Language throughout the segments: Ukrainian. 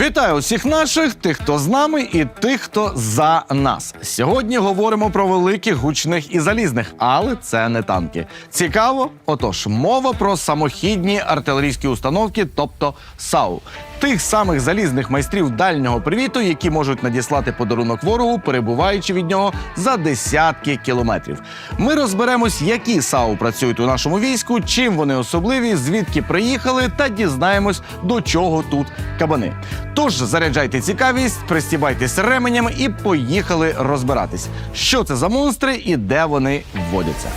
Вітаю усіх наших, тих, хто з нами, і тих, хто за нас. Сьогодні говоримо про великих, гучних і залізних, але це не танки. Цікаво? Отож, мова про самохідні артилерійські установки, тобто САУ. Тих самих залізних майстрів дальнього привіту, які можуть надіслати подарунок ворогу, перебуваючи від нього за десятки кілометрів. Ми розберемось, які САУ працюють у нашому війську, чим вони особливі, звідки приїхали, та дізнаємось, до чого тут кабани. Тож заряджайте цікавість, пристібайтесь ременями і поїхали розбиратись, що це за монстри і де вони вводяться.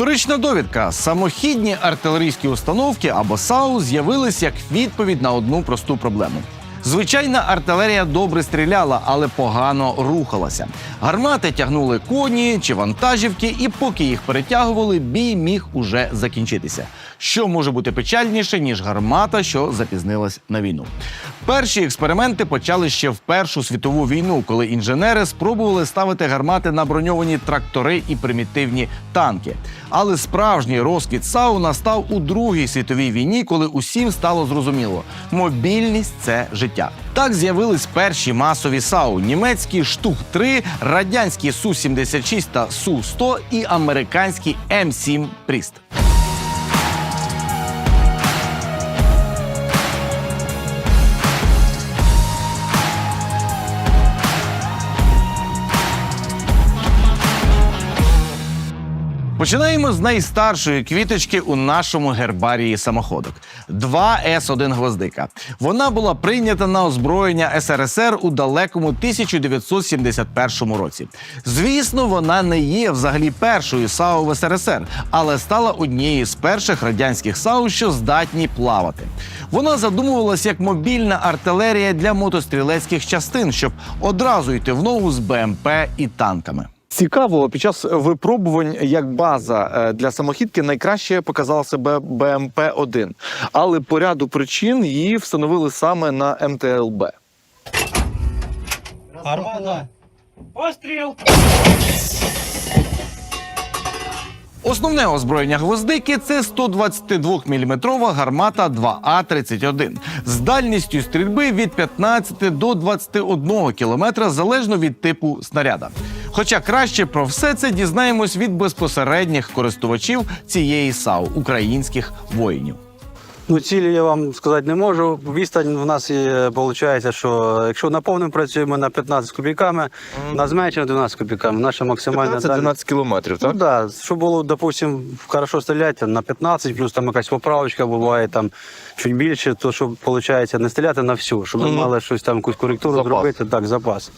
Історична довідка: самохідні артилерійські установки або САУ з'явились як відповідь на одну просту проблему. Звичайна артилерія добре стріляла, але погано рухалася. Гармати тягнули коні чи вантажівки, і поки їх перетягували, бій міг уже закінчитися. Що може бути печальніше, ніж гармата, що запізнилась на війну. Перші експерименти почали ще в Першу світову війну, коли інженери спробували ставити гармати на броньовані трактори і примітивні танки. Але справжній розквіт САУ настав у Другій світовій війні, коли усім стало зрозуміло, мобільність це життя. Так з'явились перші масові САУ: німецькі штук 3 радянські су 76 та су 100 і американський М7 Пріст. Починаємо з найстаршої квіточки у нашому гербарії самоходок 2 С1 гвоздика. Вона була прийнята на озброєння СРСР у далекому 1971 році. Звісно, вона не є взагалі першою САУ в СРСР, але стала однією з перших радянських САУ, що здатні плавати. Вона задумувалась як мобільна артилерія для мотострілецьких частин, щоб одразу йти в ногу з БМП і танками. Цікаво, під час випробувань як база е, для самохідки найкраще показала себе БМП-1, але по ряду причин її встановили саме на МТЛБ. Армада. Постріл! Основне озброєння гвоздики це 122-мм гармата 2А-31 з дальністю стрільби від 15 до 21 км залежно від типу снаряда. Хоча краще про все це дізнаємось від безпосередніх користувачів цієї САУ українських воїнів. Ну, цілі я вам сказати не можу. Відстань в нас є, виходить, що якщо на повному працюємо на 15 кубіками, на зменшення 12 кубіками. Наша максимальна дальність. 15-12 кілометрів, Ну, так? да, щоб було, допустим, хорошо стріляти на 15, плюс там якась поправочка буває там чуть більше, то щоб виходить не стріляти на всю, щоб ми мали щось там, якусь коректуру Запас. зробити, так, запас.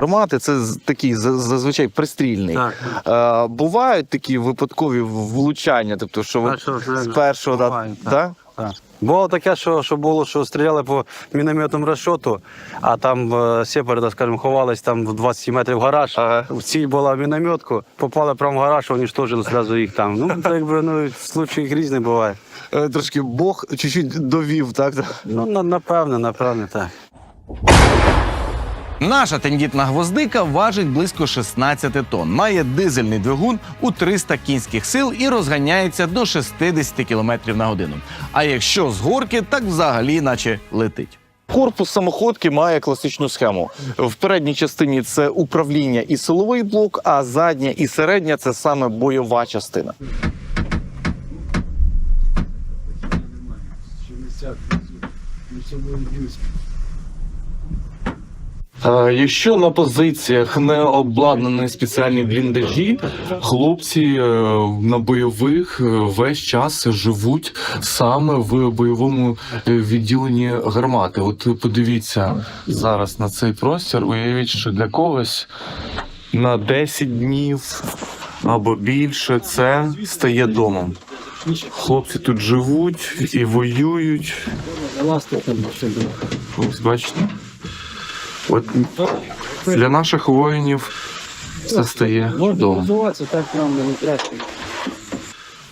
Гармати це такий зазвичай пристрільний. Так. Е, бувають такі випадкові влучання, тобто, що ви з першого да, так. Так. Було таке, що, що було, що стріляли по мінометному розшоту, а там е, сепари, скажімо, ховались там в 20 метрів гараж. Ага. Ціль була в мінометку, попали прямо в гараж, уніштожили одразу їх там. Ну, так якби ну, случаї різні буває. Е, Трошки Бог чуть-чуть довів, так? Ну, на- напевне, напевне, так. Наша тендітна гвоздика важить близько 16 тонн, має дизельний двигун у 300 кінських сил і розганяється до 60 км на годину. А якщо з горки, так взагалі наче летить. Корпус самоходки має класичну схему. В передній частині це управління і силовий блок, а задня і середня це саме бойова частина. Е, Якщо на позиціях не обладнані спеціальні бліндажі, хлопці е, на бойових е, весь час живуть саме в бойовому відділенні гармати. От подивіться зараз на цей простір. Уявіть, що для когось на 10 днів або більше це стає домом. Хлопці тут живуть і воюють. Ось бачите. От для наших воїнів Це стає довго. так не.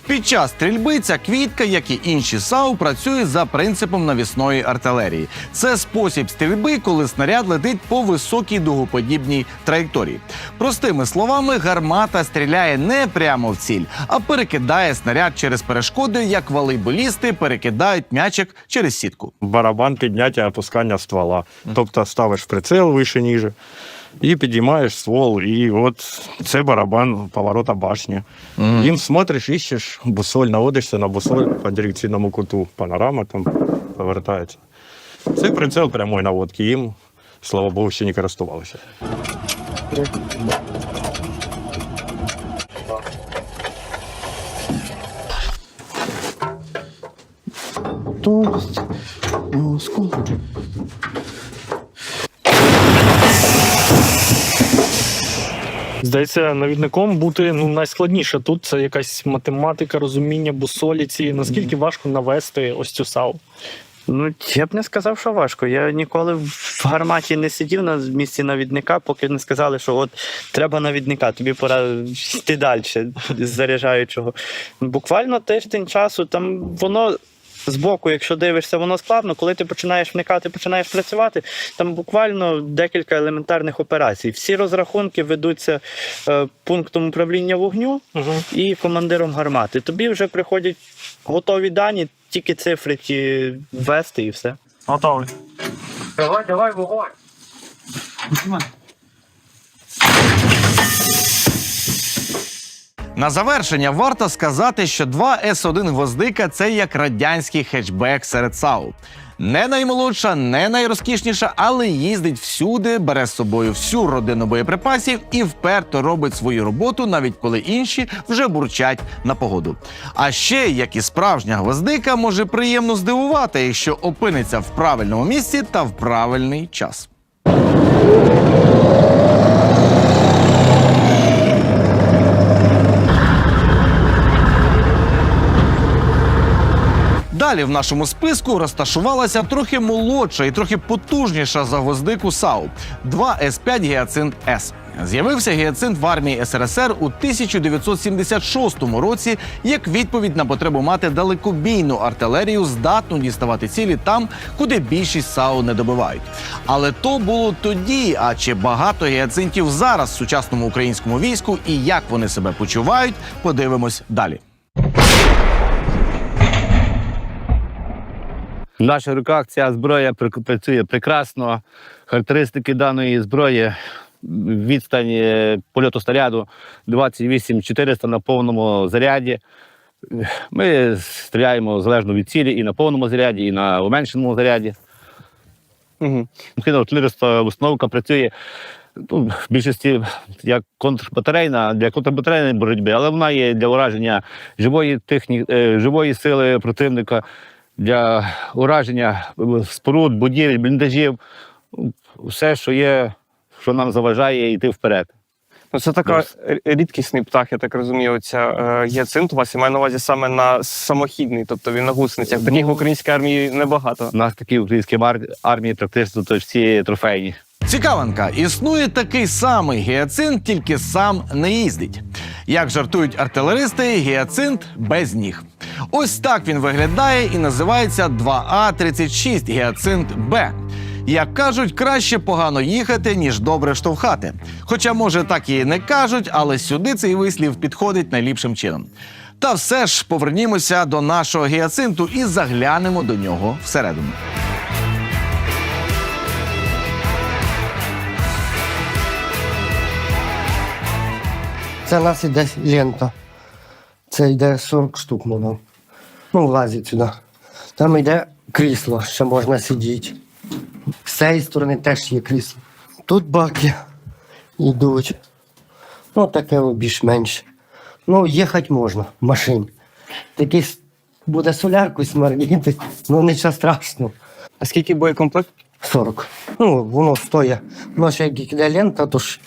Під час стрільби ця квітка, як і інші САУ, працює за принципом навісної артилерії. Це спосіб стрільби, коли снаряд летить по високій дугоподібній траєкторії. Простими словами, гармата стріляє не прямо в ціль, а перекидає снаряд через перешкоди, як волейболісти перекидають м'ячик через сітку. барабан підняття опускання ствола. Тобто ставиш прицел вище ніже і підіймаєш ствол. І от це барабан поворота башні. Їм смотриш, іщеш бусоль, наводишся на бусоль по дирекційному куту. Панорама там повертається. Це прицел прямої наводки. Їм, слава Богу, ще не користувалися. Здається, навідником бути ну найскладніше тут це якась математика, розуміння бусоліці. Наскільки важко навести ось цю САУ? Ну, я б не сказав, що важко. Я ніколи в гарматі не сидів на місці навідника, поки не сказали, що от треба навідника, тобі пора йти далі з заряджаючого. Буквально тиждень часу, там воно. Збоку, якщо дивишся, воно складно. Коли ти починаєш вникати, починаєш працювати, там буквально декілька елементарних операцій. Всі розрахунки ведуться е, пунктом управління вогню Угу. і командиром гармати. Тобі вже приходять готові дані, тільки цифри ті ввести і все. Готовий. На завершення варто сказати, що 2 С1 гвоздика це як радянський хетчбек серед САУ. Не наймолодша, не найрозкішніша, але їздить всюди, бере з собою всю родину боєприпасів і вперто робить свою роботу, навіть коли інші вже бурчать на погоду. А ще, як і справжня гвоздика, може приємно здивувати, якщо опиниться в правильному місці та в правильний час. Далі в нашому списку розташувалася трохи молодша і трохи потужніша за гвоздику САУ 2 С5 Гіацинт С. З'явився гіацинт в армії СРСР у 1976 році як відповідь на потребу мати далекобійну артилерію, здатну діставати цілі там, куди більшість САУ не добивають. Але то було тоді. А чи багато гіацинтів зараз в сучасному українському війську і як вони себе почувають, подивимось далі. В наших руках ця зброя працює прекрасно. Характеристики даної зброї відстань польоту снаряду 28400 на повному заряді. Ми стріляємо залежно від цілі і на повному заряді, і на уменшеному заряді. Угу. Артилерійська установка працює ну, в більшості як контрбатарейна для контрбатарейної боротьби, але вона є для ураження живої техні... е, живої сили противника, для ураження споруд, будівель, бліндажів, ну, все, що є, що нам заважає йти вперед. Ну, це така рідкісний птах, я так розумію. Оця е, вас я маю на увазі саме на самохідний, тобто він на гусеницях. Таких в українській армії небагато. У нас такі в українській армії практично то всі трофейні. Цікавинка, існує такий самий гіацинт, тільки сам не їздить. Як жартують артилеристи, гіацинт без ніг. Ось так він виглядає і називається 2А36 гіацинт Б. Як кажуть, краще погано їхати, ніж добре штовхати. Хоча, може, так і не кажуть, але сюди цей вислів підходить найліпшим чином. Та все ж повернімося до нашого гіацинту і заглянемо до нього всередину. Це у нас іде лента. Це йде 40 штук, воно. Ну, влазить сюди. Там йде крісло, ще можна сидіти. З цієї сторони теж є крісло. Тут баки йдуть. Ну, таке більш-менш. Ну, їхати можна в машині. Такий буде солярку смердіти, ну нічого страшного. А скільки боєкомплект? 40. Ну, воно стоїть. Воно ще як йде лента, то ж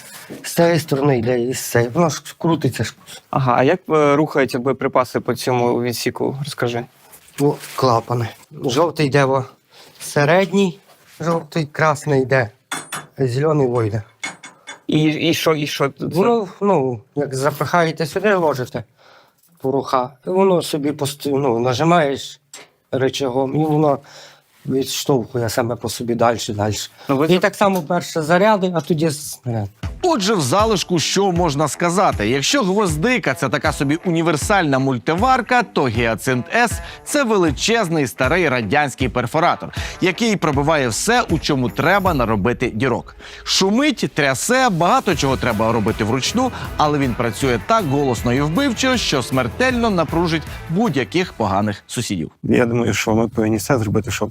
з цієї сторони йде і з цієї. Воно ж крутиться ж. Ага, а як е, рухаються боєприпаси по цьому відсіку? Розкажи. О, клапани. Жовтий йде во середній, жовтий, красний йде, зелений вийде. І, і що, і що? Це... Воно, ну, як запихаєте сюди, ложите поруха, і воно собі постійно ну, нажимаєш речагом, і воно відштовхує саме по собі далі, далі. Ну, ви І так само перше заряди, а тоді снаряд. Отже, в залишку що можна сказати? Якщо гвоздика це така собі універсальна мультиварка, то гіацинт С це величезний старий радянський перфоратор, який пробиває все, у чому треба наробити дірок. Шумить, трясе, багато чого треба робити вручну, але він працює так голосно і вбивчо, що смертельно напружить будь-яких поганих сусідів. Я думаю, що ми повинні все зробити, щоб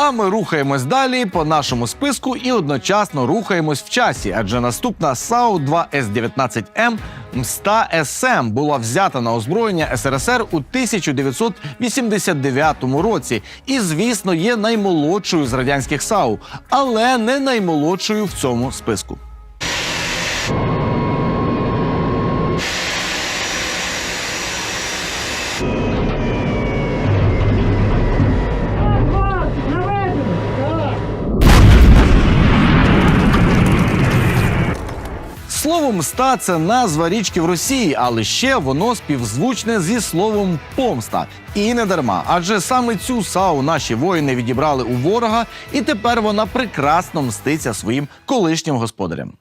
А ми рухаємось далі по нашому списку і одночасно рухаємось в часі, адже наступна САУ 2 С-19М Мста СМ була взята на озброєння СРСР у 1989 році, і, звісно, є наймолодшою з радянських САУ, але не наймолодшою в цьому списку. Слово мста це назва річки в Росії, але ще воно співзвучне зі словом помста. І не дарма, адже саме цю САУ наші воїни відібрали у ворога, і тепер вона прекрасно мститься своїм колишнім господарям.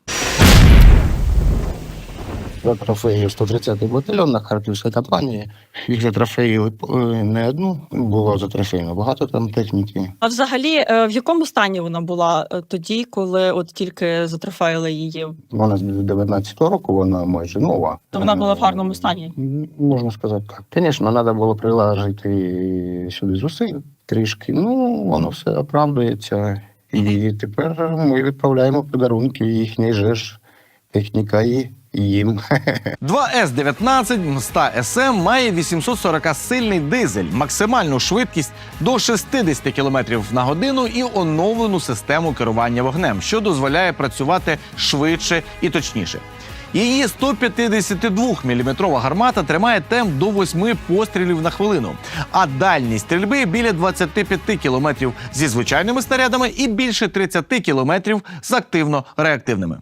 За трофеїв 130-й батальйон на Харківській кампанії. Їх затрофеїли е, не одну, було затрофеїно багато там техніки. А взагалі, е, в якому стані вона була е, тоді, коли от тільки затрофеїли її? Вона з 19-го року, вона майже нова. То вона була в гарному стані. Можна сказати так. Звісно, треба було приложити сюди зусиль трішки. Ну, воно все оправдується. І тепер ми відправляємо подарунки їхній же ж техніка і їм. 2С-19 Мста СМ має 840 сильний дизель, максимальну швидкість до 60 км на годину і оновлену систему керування вогнем, що дозволяє працювати швидше і точніше. Її 152-мм гармата тримає темп до 8 пострілів на хвилину, а дальність стрільби біля 25 км зі звичайними снарядами і більше 30 км з активно-реактивними.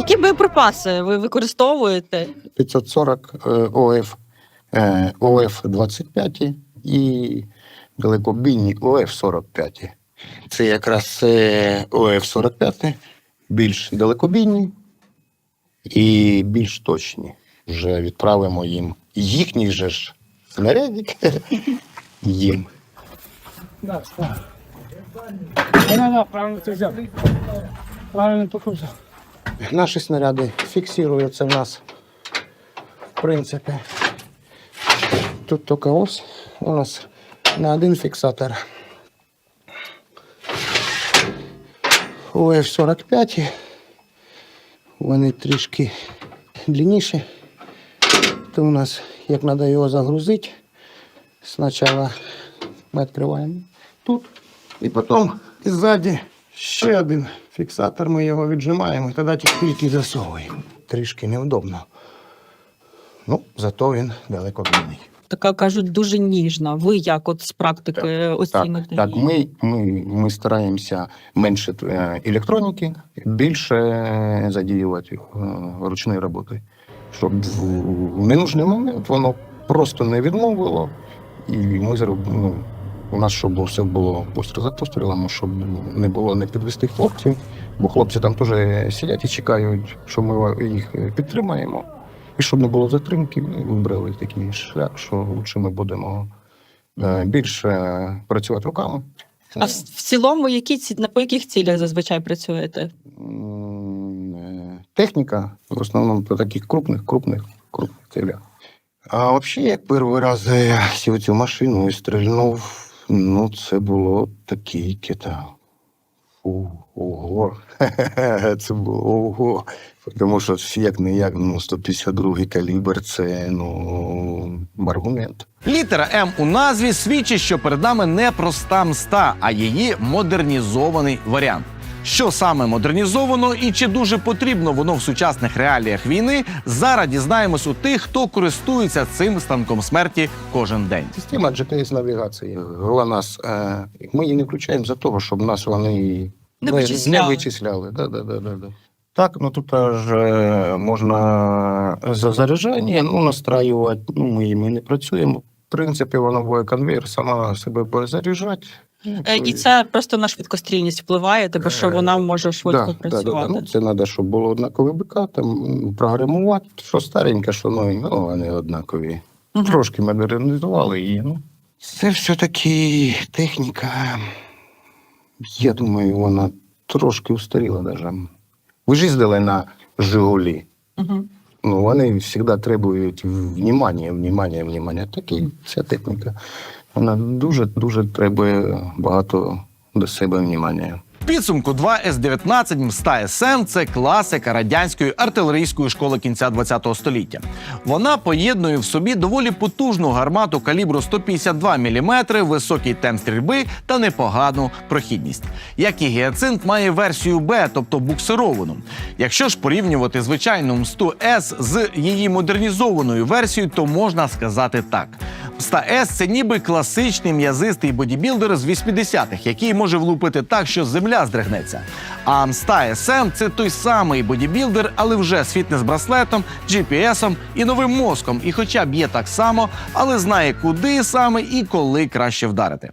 Які боєприпаси ви використовуєте? 540 е, ОФ, ОФ 25 і далекобійні ОФ 45. Це якраз е, ОФ 45 більш далекобійні і більш точні. Вже відправимо їм їхній же ж снарядик їм. Наші снаряди фіксуються в нас, в принципі. Тут тільки ось у нас на один фіксатор. У F-45 вони трішки длинніші. То у нас, як треба його загрузити, спочатку ми відкриваємо тут, і потім ззаді ще один фіксатор, ми його віджимаємо, і тоді тільки засовуємо. Трішки невдобно. Ну, зато він далеко длинний. Така кажуть, дуже ніжна. Ви як от з практики Так, оціните? так її? ми, ми, ми стараємося менше е, електроніки, більше е, задіювати е, ручної роботи. Щоб в ненужний момент воно просто не відмовило. І ми зробили, ну, у нас щоб все було постріл за пострілами, щоб не було не підвести хлопців, бо хлопці там теж сидять і чекають, що ми їх підтримаємо. І щоб не було затримки, ми вибрали такий шлях, що лучше ми будемо е, більше працювати руками. А в, цілому, які ці на по яких цілях зазвичай працюєте? Е, Техніка, в основному по таких крупних, крупних, крупних цілях. А взагалі, як перший раз я сів цю машину і стрільнув, ну це було такий кита. Ого. Це було ого. Тому що як не як, ну, 152 калібр це ну аргумент. Літера М у назві свідчить, що перед нами не проста мста, а її модернізований варіант. Що саме модернізовано і чи дуже потрібно воно в сучасних реаліях війни, зараз дізнаємось у тих, хто користується цим станком смерті кожен день. Система GPS-навігації. Головна, е, ми її не включаємо за того, щоб нас вони Не вичисляли. не вичисляли. Да, да, да, да, да. Так, ну тут ж е, можна за заряджання ну, настраювати. Ну, ми, ми не працюємо. В принципі, воно буде конвейер, сама себе буде заряджати. Е, І це просто на швидкострільність впливає, тебе, що вона може швидко да, да, да, працювати. да. Ну, це треба, щоб було однакове БК, там програмувати. Що стареньке, що нове, ну, вони однакові. Мгм. Трошки модернізували її. Ну. Це все-таки техніка. Я думаю, вона трошки устаріла даже. Ви ж їздили на Жигулі. Мгм. Ну, вони завжди требують внимання, внимання, внимання. Так і ця техніка. Вона дуже-дуже требує багато до себе внимання. Підсумку 2 С-19 МСТА СМ – це класика радянської артилерійської школи кінця ХХ століття. Вона поєднує в собі доволі потужну гармату калібру 152 мм, високий темп стрільби та непогану прохідність. Як і гіацинт має версію Б, тобто буксировану. Якщо ж порівнювати звичайну МСТУ С з її модернізованою версією, то можна сказати так. Мста С це ніби класичний м'язистий бодібілдер з 80-х, який може влупити так, що земля здригнеться. А Мста СМ це той самий бодібілдер, але вже з фітнес-браслетом, GPS-ом і новим мозком. І хоча б'є так само, але знає, куди саме і коли краще вдарити.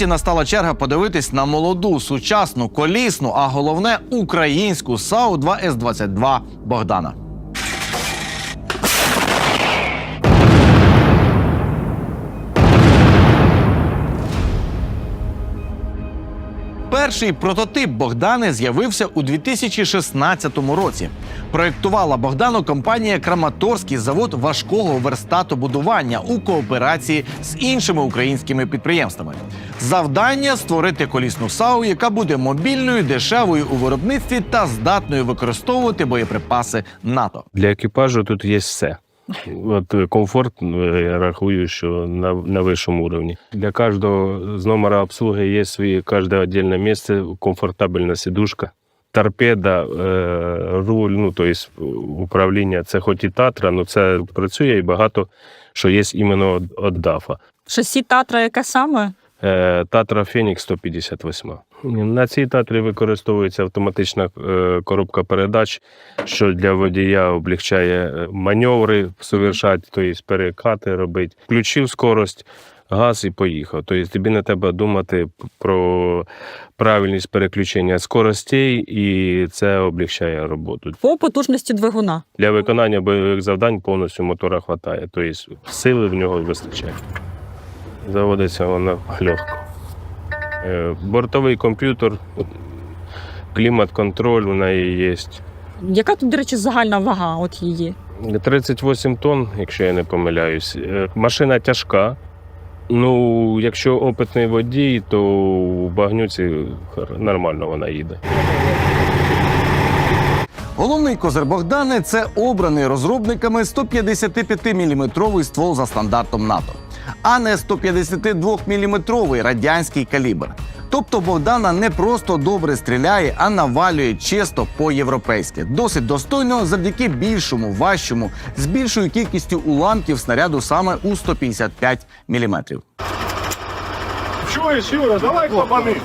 Нарешті настала черга подивитись на молоду, сучасну, колісну, а головне українську САУ 2 С 22 Богдана. Перший прототип Богдани з'явився у 2016 році. Проєктувала Богдану компанія Краматорський завод важкого верстатобудування у кооперації з іншими українськими підприємствами. Завдання створити колісну САУ, яка буде мобільною, дешевою у виробництві та здатною використовувати боєприпаси НАТО. Для екіпажу тут є все. От е, комфорт, е, я рахую, що на, на вищому рівні. Для кожного з номера обслуги є своє кожне віддільне місце, комфортабельна сидушка. Торпеда, е, руль, ну тобто управління, це хоч і Татра, але це працює і багато що є іменно від- ДАФа. Шасі Татра, яке саме? Е, Татра Фенікс 158. На цій татрі використовується автоматична е, коробка передач, що для водія облегчає е, маневри совершати, тобто перекати робити. Включив скорость, газ і поїхав. Тобто тобі не треба думати про правильність переключення скоростей, і це облегчає роботу. По потужності двигуна. Для виконання бойових завдань повністю мотора вистачає, тобто сили в нього вистачає. Заводиться вона легко. Е, Бортовий комп'ютер, клімат-контроль у неї є. Яка тут, до речі, загальна вага от її? 38 тонн, якщо я не помиляюсь. Е, Машина тяжка. Ну, якщо опитний водій, то у багнюці нормально вона їде. Головний козир Богдани це обраний розробниками 155-мм ствол за стандартом НАТО, а не 152-мм радянський калібр. Тобто Богдана не просто добре стріляє, а навалює чисто по-європейськи. Досить достойно завдяки більшому, важчому, з більшою кількістю уламків снаряду саме у 155 мм. Чуєш, Юра, давай клапани.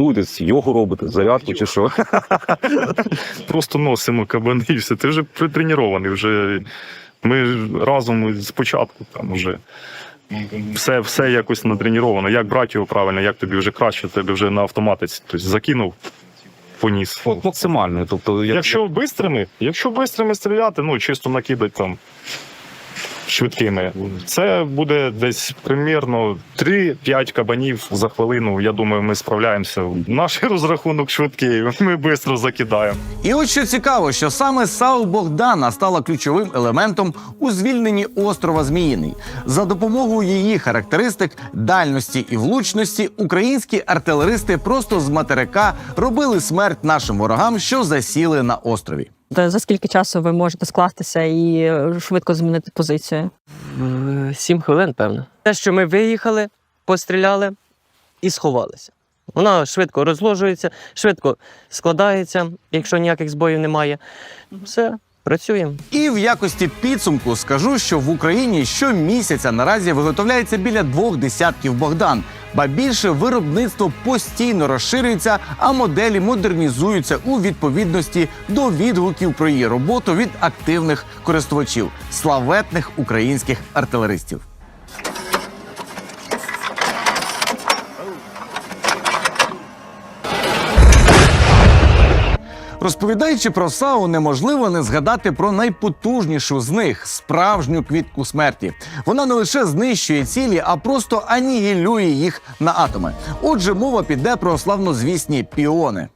Люди з йогу робите, зарядку чи що? Просто носимо кабани і все. Ти вже притренований, вже ми разом спочатку там вже. Все, все якось натреніровано. Як брати його правильно, як тобі вже краще, тебе вже на автоматиці. Тобто закинув, поніс. Максимально. Тобто, як- Якщо бистрими, якщо бистрими стріляти, ну чисто накидати там швидкими. Це буде десь примірно 3-5 кабанів за хвилину. Я думаю, ми справляємося. Наш розрахунок швидкий, ми швидко закидаємо. І от що цікаво, що саме САУ Богдана стала ключовим елементом у звільненні острова Зміїний. За допомогою її характеристик, дальності і влучності, українські артилеристи просто з материка робили смерть нашим ворогам, що засіли на острові. Та За скільки часу ви можете скластися і е, швидко змінити позицію? Сім хвилин, певно. Те, що ми виїхали, постріляли і сховалися. Вона швидко розложується, швидко складається, якщо ніяких збоїв немає. Все, працюємо. І в якості підсумку скажу, що в Україні щомісяця наразі виготовляється біля двох десятків Богдан. Ба більше виробництво постійно розширюється, а моделі модернізуються у відповідності до відгуків про її роботу від активних користувачів, славетних українських артилеристів. Розповідаючи про САУ, неможливо не згадати про найпотужнішу з них справжню квітку смерті. Вона не лише знищує цілі, а просто анігілює їх на атоми. Отже, мова піде про славнозвісні піони.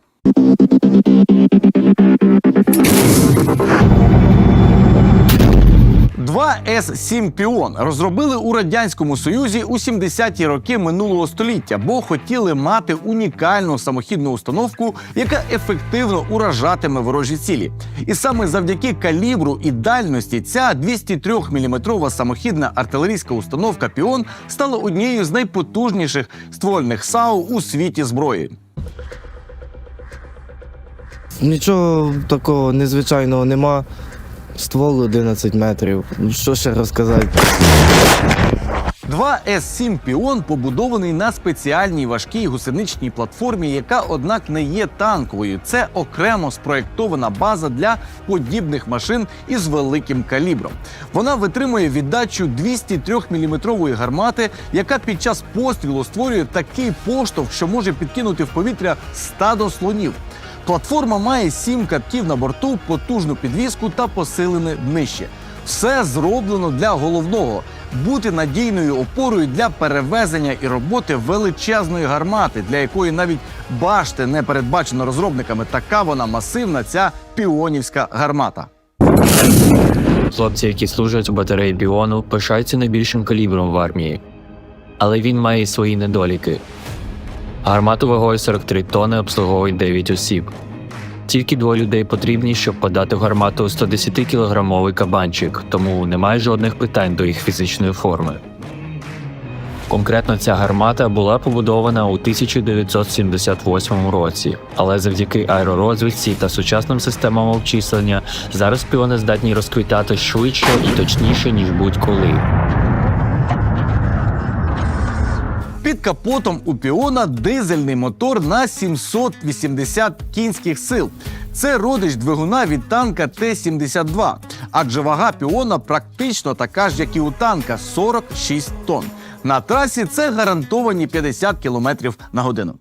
Два С-7 Піон розробили у радянському союзі у 70-ті роки минулого століття, бо хотіли мати унікальну самохідну установку, яка ефективно уражатиме ворожі цілі. І саме завдяки калібру і дальності ця 203 мм самохідна артилерійська установка Піон стала однією з найпотужніших ствольних САУ у світі зброї. Нічого такого незвичайного нема. Ствол 11 метрів. Ну, Що ще розказати? Два С-7 Піон побудований на спеціальній важкій гусеничній платформі, яка, однак, не є танковою. Це окремо спроєктована база для подібних машин із великим калібром. Вона витримує віддачу 203 мм гармати, яка під час пострілу створює такий поштовх, що може підкинути в повітря стадо слонів. Платформа має сім катків на борту, потужну підвіску та посилене днище. Все зроблено для головного бути надійною опорою для перевезення і роботи величезної гармати, для якої навіть башти не передбачено розробниками. Така вона масивна, ця піонівська гармата. Хлопці, які служать у батареї Біону, пишаються найбільшим калібром в армії. Але він має свої недоліки. Гармату вагою 43 тонни обслуговує 9 осіб. Тільки двоє людей потрібні, щоб подати гармату 110-кілограмовий кабанчик, тому немає жодних питань до їх фізичної форми. Конкретно ця гармата була побудована у 1978 році, але завдяки аеророзвідці та сучасним системам обчислення зараз піони здатні розквітати швидше і точніше, ніж будь-коли. Під капотом у піона дизельний мотор на 780 кінських сил. Це родич двигуна від танка Т-72, адже вага піона практично така ж, як і у танка 46 тонн. На трасі це гарантовані 50 км на годину.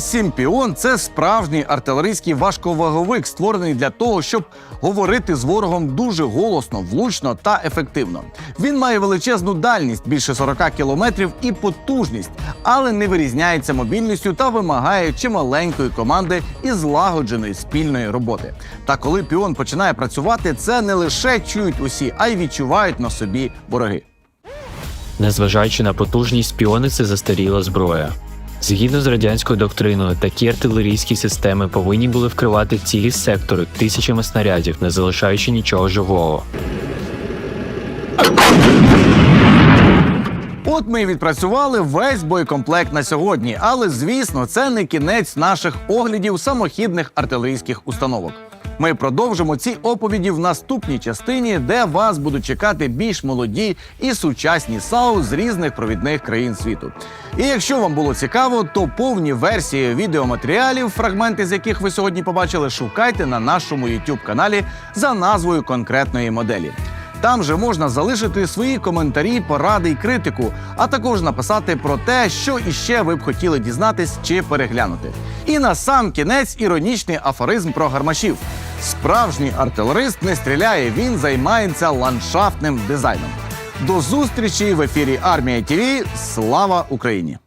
Сім Піон це справжній артилерійський важковаговик, створений для того, щоб говорити з ворогом дуже голосно, влучно та ефективно. Він має величезну дальність більше 40 кілометрів і потужність, але не вирізняється мобільністю та вимагає чималенької команди і злагодженої спільної роботи. Та коли піон починає працювати, це не лише чують усі, а й відчувають на собі вороги. Незважаючи на потужність, піони це застаріла зброя. Згідно з радянською доктриною, такі артилерійські системи повинні були вкривати цілі сектори тисячами снарядів, не залишаючи нічого живого. От ми і відпрацювали весь боєкомплект на сьогодні, але звісно, це не кінець наших оглядів самохідних артилерійських установок. Ми продовжимо ці оповіді в наступній частині, де вас будуть чекати більш молоді і сучасні САУ з різних провідних країн світу. І якщо вам було цікаво, то повні версії відеоматеріалів, фрагменти з яких ви сьогодні побачили, шукайте на нашому youtube каналі за назвою конкретної моделі. Там же можна залишити свої коментарі, поради і критику, а також написати про те, що іще ви б хотіли дізнатись чи переглянути. І на сам кінець іронічний афоризм про гармашів. Справжній артилерист не стріляє, він займається ландшафтним дизайном. До зустрічі в ефірі Армія ТІВІ. Слава Україні!